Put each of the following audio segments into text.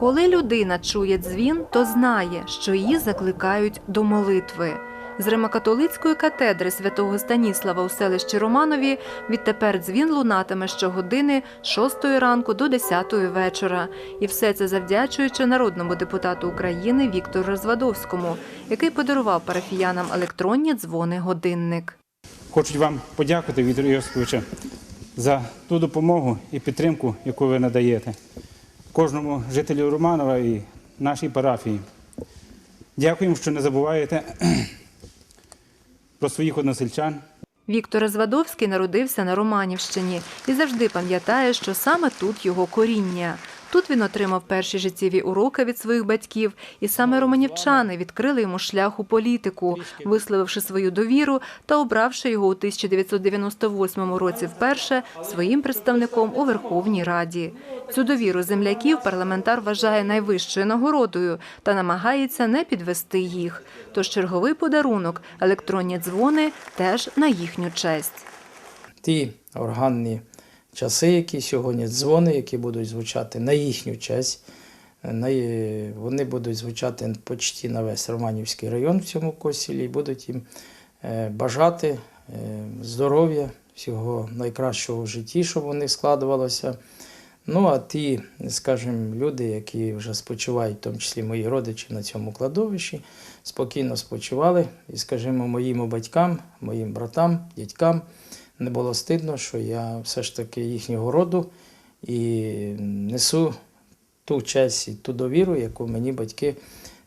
Коли людина чує дзвін, то знає, що її закликають до молитви. З Римокатолицької катедри святого Станіслава у селищі Романові відтепер дзвін лунатиме щогодини з 6 ранку до 10 вечора. І все це завдячуючи народному депутату України Віктору Розвадовському, який подарував парафіянам електронні дзвони годинник. Хочу вам подякувати, Віктор Йосиповича, за ту допомогу і підтримку, яку ви надаєте кожному жителю Романова і нашій парафії. Дякуємо, що не забуваєте про своїх односельчан. Віктор Звадовський народився на Романівщині і завжди пам'ятає, що саме тут його коріння. Тут він отримав перші життєві уроки від своїх батьків, і саме романівчани відкрили йому шлях у політику, висловивши свою довіру та обравши його у 1998 році вперше своїм представником у Верховній Раді. Цю довіру земляків парламентар вважає найвищою нагородою та намагається не підвести їх. Тож черговий подарунок електронні дзвони теж на їхню честь. ті органні часи, які сьогодні дзвони, які будуть звучати на їхню честь. Вони будуть звучати почти на весь Романівський район в цьому косілі і будуть їм е, бажати е, здоров'я, всього найкращого в житті, щоб них складувалося. Ну, а ті, скажімо, люди, які вже спочивають, в тому числі мої родичі на цьому кладовищі, спокійно спочивали. І, скажімо, моїм батькам, моїм братам, дядькам не було стидно, що я все ж таки їхнього роду і несу ту честь і ту довіру, яку мені батьки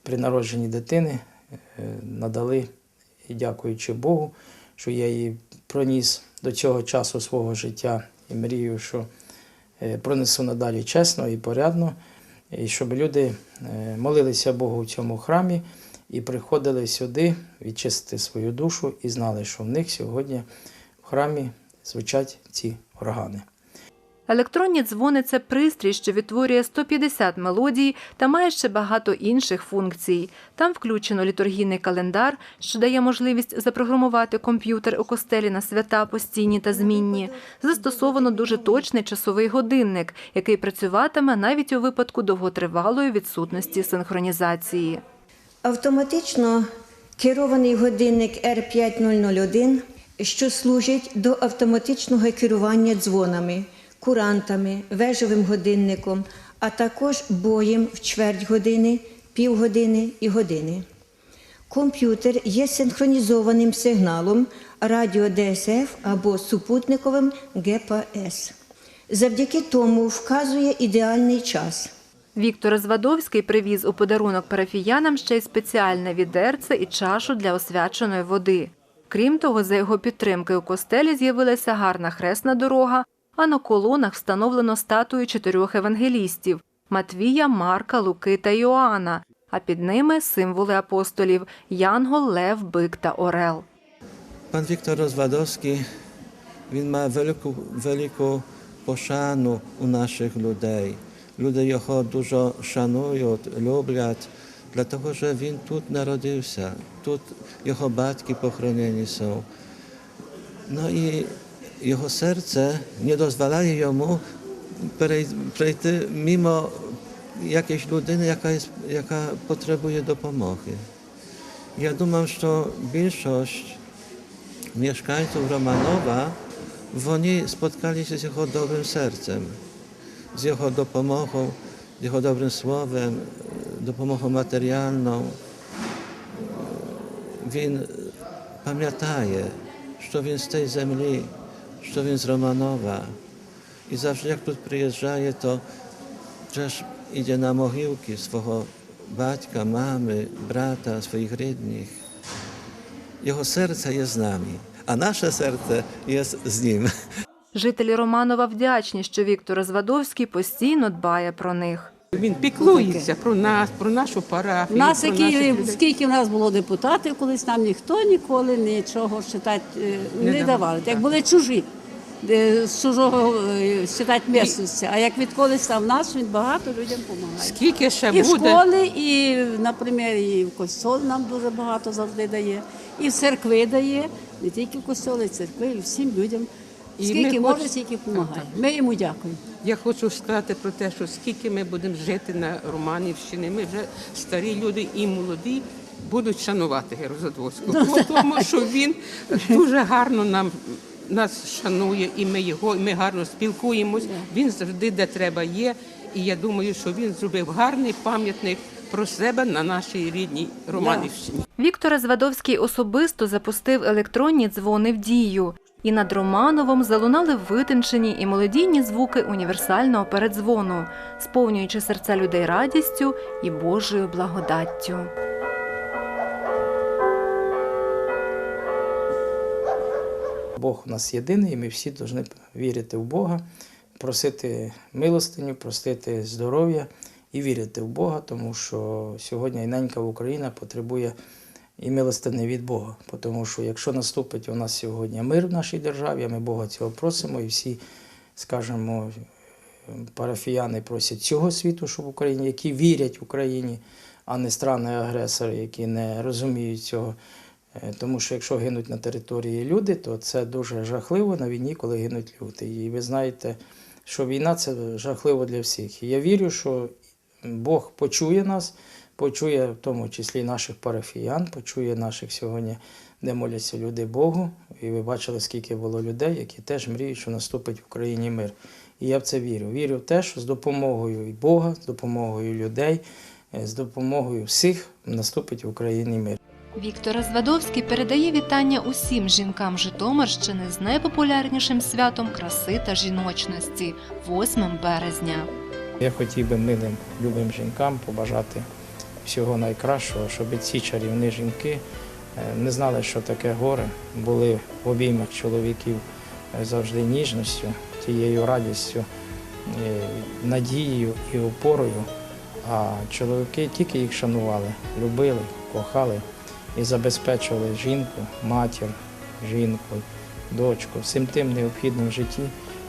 при народженні дитини е, надали. І дякуючи Богу, що я її проніс до цього часу свого життя і мрію, що е, пронесу надалі чесно і порядно, і щоб люди е, молилися Богу в цьому храмі і приходили сюди відчистити свою душу і знали, що в них сьогодні храмі звучать ці органи. Електронні дзвони це пристрій, що відтворює 150 мелодій та має ще багато інших функцій. Там включено літургійний календар, що дає можливість запрограмувати комп'ютер у костелі на свята постійні та змінні. Застосовано дуже точний часовий годинник, який працюватиме навіть у випадку довготривалої відсутності синхронізації. Автоматично керований годинник R5001, що служить до автоматичного керування дзвонами, курантами, вежовим годинником, а також боєм в чверть години, півгодини і години. Комп'ютер є синхронізованим сигналом радіо ДСФ або супутниковим ГПС. Завдяки тому вказує ідеальний час. Віктор Звадовський привіз у подарунок парафіянам ще й спеціальне відерце і чашу для освяченої води. Крім того, за його підтримки у костелі з'явилася гарна хресна дорога, а на колонах встановлено статуї чотирьох евангелістів Матвія, Марка, Луки та Йоанна, а під ними символи апостолів Янгол, Лев, Бик та Орел. Pan Wiktor Rozwadowski, він має велику, велику пошану у наших людей. Люди його дуже шанують, люблять, для того, що він тут народився, тут його батьки похоронені są. No i його серце не дозволяє йому перей- пройти мимо якоїсь людини, яка, є- яка потребує допомоги. Я думаю, що більшість mieszkańców Romanowa, oni spotkali się z jego dobrym sercem, z jego dopomogą, z jego dobrym słowem, dopomogą materialną. Він пам'ятає, що він з тієї землі, що він з Романова. І завжди, як тут приїжджає, то też idzie na mogiłki swego baćka, mamy, brata, swoich rydnych. Його серце є з нами, а наше серце є з- ним. Жителі Романова вдячні, що Віктор Розвадовський постійно дбає про них. Він піклується про нас, про нашу парафію. Нас, які, скільки в нас було депутатів, колись нам ніхто ніколи нічого читати не, давав, давали. Як були чужі, з чужого читати місцевості. А як відколи став нас, він багато людям допомагає. Скільки ще І буде? школи, і, наприклад, і в костьол нам дуже багато завжди дає, і в церкви дає, не тільки в костьоли, і в церкви, і всім людям І Скільки ми може, хоч- стільки допомагає. Ми йому дякуємо. Я хочу сказати про те, що скільки ми будемо жити на Романівщині, ми вже старі люди і молоді будуть шанувати Геру Задвоцького, тому що він дуже гарно нам. Нас шанує, і ми його, і ми гарно спілкуємось. Він завжди де треба є. І я думаю, що він зробив гарний пам'ятник про себе на нашій рідній Романівщині. Віктор Звадовський особисто запустив електронні дзвони в дію. І над Романовом залунали витончені і мелодійні звуки універсального передзвону, сповнюючи серця людей радістю і Божою благодаттю. Бог у нас єдиний, і ми всі повинні вірити в Бога, просити милостиню, просити здоров'я і вірити в Бога, тому що сьогодні і ненька Україна потребує і милостини від Бога. Тому що якщо наступить у нас сьогодні мир в нашій державі, ми Бога цього просимо, і всі, скажімо, парафіяни просять цього світу, щоб в Україні, які вірять Україні, а не страни-агресори, які не розуміють цього. Е, Тому що якщо гинуть на території люди, то це дуже жахливо на війні, коли гинуть люди. І ви знаєте, що війна це жахливо для всіх. І я вірю, що Бог почує нас, почує в тому числі наших парафіян, почує наших сьогодні, де моляться люди Богу. І ви бачили, скільки було людей, які теж мріють, що наступить в Україні мир. І я в це вірю. Вірю в те, що з допомогою і Бога, з допомогою людей, е, з допомогою всіх наступить в Україні мир. Віктор Звадовський передає вітання усім жінкам Житомирщини з найпопулярнішим святом краси та жіночності 8 березня. Я хотів би милим, любим жінкам побажати всього найкращого, щоб ці чарівні жінки е, не знали, що таке горе, були в обіймах чоловіків е, завжди ніжністю, тією радістю, е, надією і опорою. А чоловіки тільки їх шанували, любили, кохали і забезпечували жінку, матір, жінку, дочку, всім тим необхідним в житті,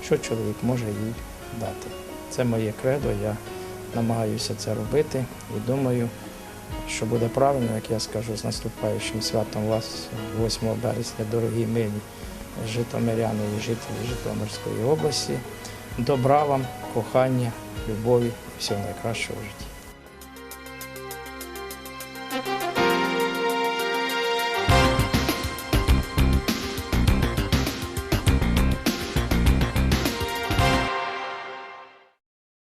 що чоловік може їй дати. Це моє кредо, я намагаюся це робити і думаю, що буде правильно, як я скажу, з наступаючим святом вас 8 березня, дорогі милі житомиряни і жителі Житомирської області. Добра вам, кохання, любові всього найкращого в житті.